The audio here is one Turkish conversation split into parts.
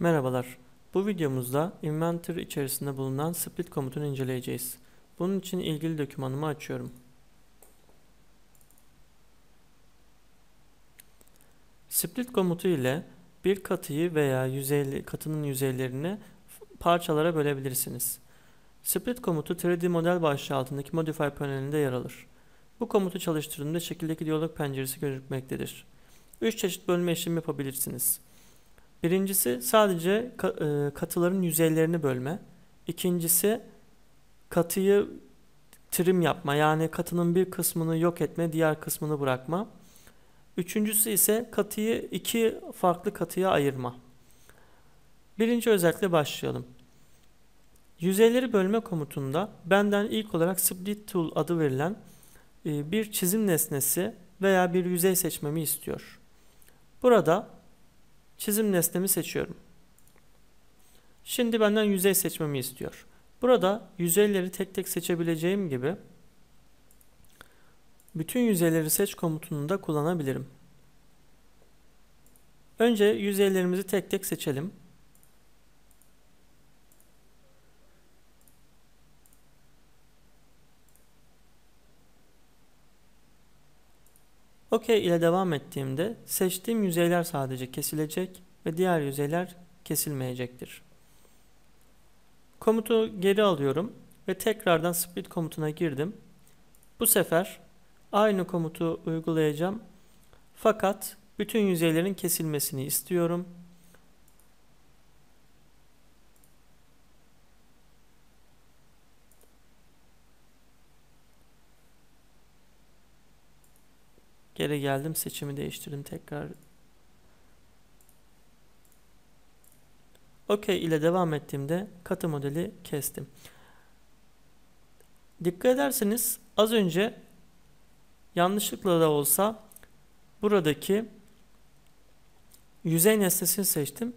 Merhabalar. Bu videomuzda Inventor içerisinde bulunan split komutunu inceleyeceğiz. Bunun için ilgili dokümanımı açıyorum. Split komutu ile bir katıyı veya yüzeyli, katının yüzeylerini parçalara bölebilirsiniz. Split komutu 3D model başlığı altındaki Modify panelinde yer alır. Bu komutu çalıştırdığında şekildeki diyalog penceresi gözükmektedir. 3 çeşit bölme işlemi yapabilirsiniz. Birincisi sadece e, katıların yüzeylerini bölme. İkincisi katıyı trim yapma yani katının bir kısmını yok etme diğer kısmını bırakma. Üçüncüsü ise katıyı iki farklı katıya ayırma. Birinci özellikle başlayalım. Yüzeyleri bölme komutunda benden ilk olarak split tool adı verilen e, bir çizim nesnesi veya bir yüzey seçmemi istiyor. Burada çizim nesnemi seçiyorum. Şimdi benden yüzey seçmemi istiyor. Burada yüzeyleri tek tek seçebileceğim gibi bütün yüzeyleri seç komutunu da kullanabilirim. Önce yüzeylerimizi tek tek seçelim. OK ile devam ettiğimde seçtiğim yüzeyler sadece kesilecek ve diğer yüzeyler kesilmeyecektir. Komutu geri alıyorum ve tekrardan split komutuna girdim. Bu sefer aynı komutu uygulayacağım. Fakat bütün yüzeylerin kesilmesini istiyorum. Geri geldim seçimi değiştirdim tekrar. OK ile devam ettiğimde katı modeli kestim. Dikkat ederseniz az önce yanlışlıkla da olsa buradaki yüzey nesnesini seçtim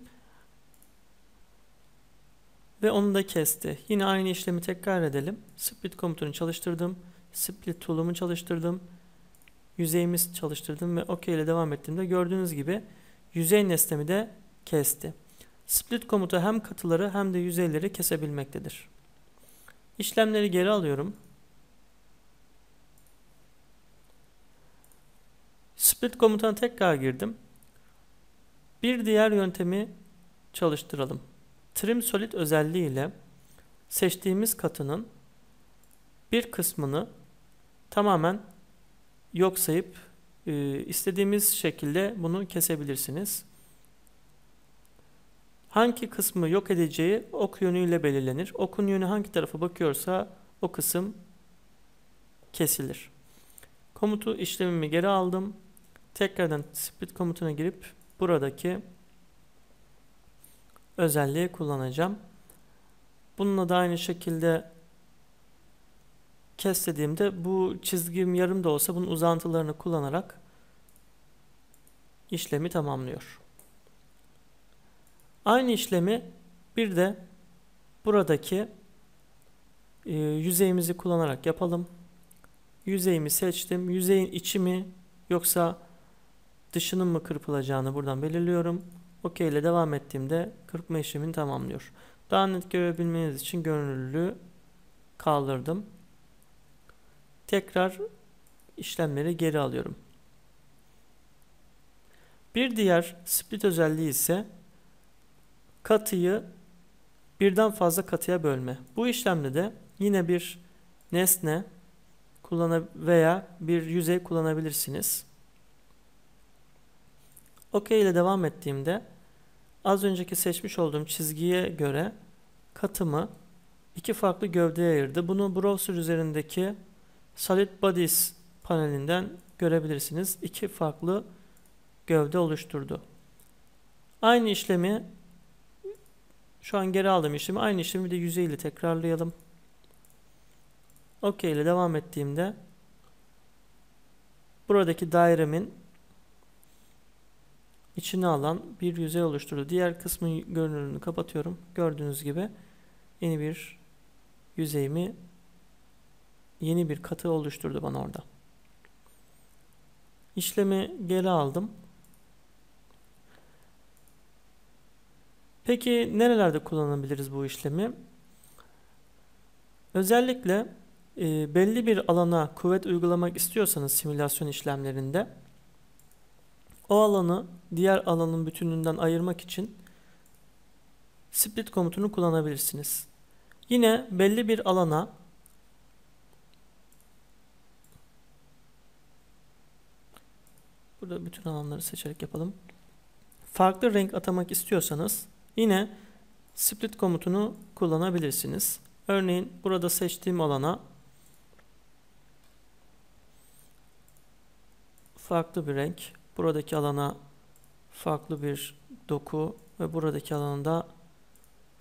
ve onu da kesti. Yine aynı işlemi tekrar edelim. Split komutunu çalıştırdım. Split tool'umu çalıştırdım yüzeyimiz çalıştırdım ve OK ile devam ettiğimde gördüğünüz gibi yüzey nesnemi de kesti. Split komutu hem katıları hem de yüzeyleri kesebilmektedir. İşlemleri geri alıyorum. Split komutuna tekrar girdim. Bir diğer yöntemi çalıştıralım. Trim Solid özelliği ile seçtiğimiz katının bir kısmını tamamen yok sayıp e, istediğimiz şekilde bunu kesebilirsiniz. Hangi kısmı yok edeceği ok yönüyle belirlenir. Okun yönü hangi tarafa bakıyorsa o kısım kesilir. Komutu işlemimi geri aldım. Tekrardan split komutuna girip buradaki özelliği kullanacağım. Bununla da aynı şekilde kes dediğimde bu çizgim yarım da olsa bunun uzantılarını kullanarak işlemi tamamlıyor. Aynı işlemi bir de buradaki e, yüzeyimizi kullanarak yapalım. Yüzeyimi seçtim. Yüzeyin içi mi yoksa dışının mı kırpılacağını buradan belirliyorum. OK ile devam ettiğimde kırpma işlemini tamamlıyor. Daha net görebilmeniz için görünürlüğü kaldırdım. Tekrar işlemleri geri alıyorum. Bir diğer split özelliği ise katıyı birden fazla katıya bölme. Bu işlemde de yine bir nesne veya bir yüzey kullanabilirsiniz. OK ile devam ettiğimde az önceki seçmiş olduğum çizgiye göre katımı iki farklı gövdeye ayırdı. Bunu browser üzerindeki Solid Bodies panelinden görebilirsiniz. İki farklı gövde oluşturdu. Aynı işlemi şu an geri aldığım işlemi aynı işlemi de yüzey tekrarlayalım. OK ile devam ettiğimde buradaki dairemin içine alan bir yüzey oluşturdu. Diğer kısmın görünürünü kapatıyorum. Gördüğünüz gibi yeni bir yüzeyimi yeni bir katı oluşturdu bana orada. İşlemi geri aldım. Peki nerelerde kullanabiliriz bu işlemi? Özellikle e, belli bir alana kuvvet uygulamak istiyorsanız simülasyon işlemlerinde o alanı diğer alanın bütününden ayırmak için split komutunu kullanabilirsiniz. Yine belli bir alana burada bütün alanları seçerek yapalım. Farklı renk atamak istiyorsanız yine split komutunu kullanabilirsiniz. Örneğin burada seçtiğim alana farklı bir renk, buradaki alana farklı bir doku ve buradaki alanda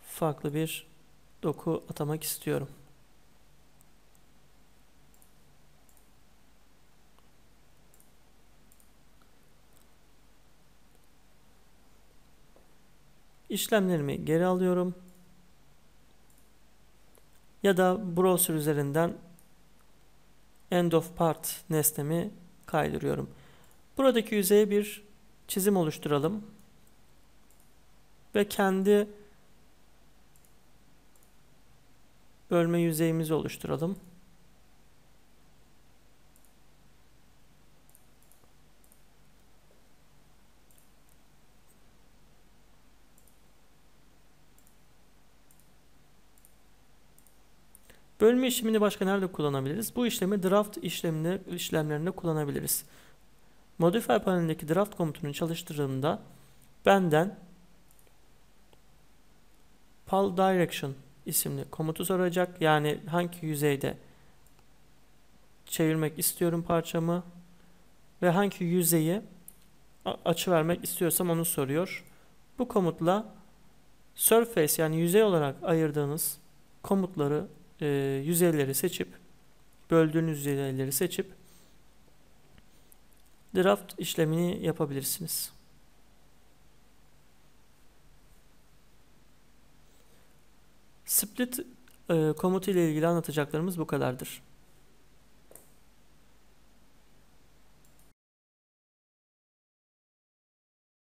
farklı bir doku atamak istiyorum. İşlemlerimi geri alıyorum. Ya da browser üzerinden end of part nesnemi kaydırıyorum. Buradaki yüzeye bir çizim oluşturalım. Ve kendi bölme yüzeyimizi oluşturalım. Bölme işlemini başka nerede kullanabiliriz? Bu işlemi draft işleminde, işlemlerinde kullanabiliriz. Modify panelindeki draft komutunu çalıştırdığımda benden pal direction isimli komutu soracak. Yani hangi yüzeyde çevirmek istiyorum parçamı ve hangi yüzeyi açı vermek istiyorsam onu soruyor. Bu komutla surface yani yüzey olarak ayırdığınız komutları, e, yüzeyleri seçip böldüğünüz yüzeyleri seçip draft işlemini yapabilirsiniz. Split e, komutu ile ilgili anlatacaklarımız bu kadardır.